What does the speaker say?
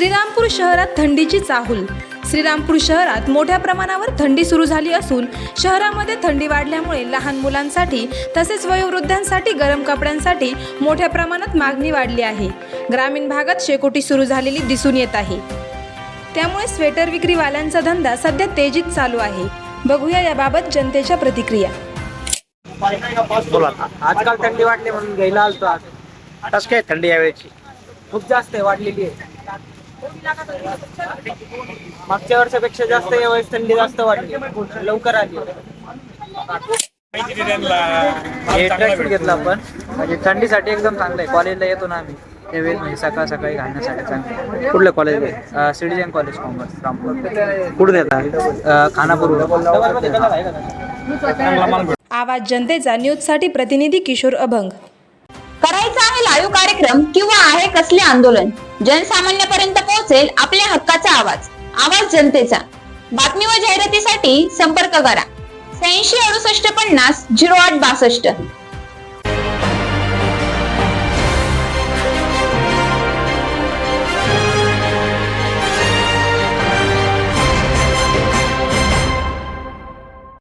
श्रीरामपूर शहरात थंडीची चाहूल. श्रीरामपूर शहरात मोठ्या प्रमाणावर थंडी सुरू झाली असून शहरामध्ये थंडी वाढल्यामुळे लहान मुलांसाठी तसेच वयोवृद्धांसाठी गरम कपड्यांसाठी मोठ्या प्रमाणात मागणी वाढली आहे. ग्रामीण भागात शेकोटी सुरू झालेली दिसून येत आहे. त्यामुळे स्वेटर विक्रीवाल्यांचा धंदा सध्या तेजीत चालू आहे. बघूया याबाबत जनतेच्या प्रतिक्रिया. बोला आजकाल थंडी वाढली म्हणून घ्यायला आलतो आज. कसं काय थंडी यावेळेची? खूप जास्त आहे वाढलेली आहे. मागच्या वर्षापेक्षा जास्त यावेळेस थंडी जास्त वाटली लवकर आली. हे ट्रॅकसूट घेतला आपण. म्हणजे थंडीसाठी एकदम चांगलं आहे. कॉलेजला येतो ना आम्ही. त्यावेळेस म्हणजे सकाळ सकाळी घालण्यासाठी चांगलं कुठलं college citizen college commerce Rampur. कुठून येतात खानापूर. आवाज जनतेचा न्यूजसाठी प्रतिनिधी किशोर अभंग. चालू कार्यक्रम किंवा आहे कसले आंदोलन? जनसामान्यापर्यंत पोहोचेल आपल्या हक्काचा आवाज. आवाज जनतेचा. बातमी व जाहिरातीसाठी संपर्क करा. शहाऐंशी अडुसष्ट पन्नास झिरो आठ बासष्ट.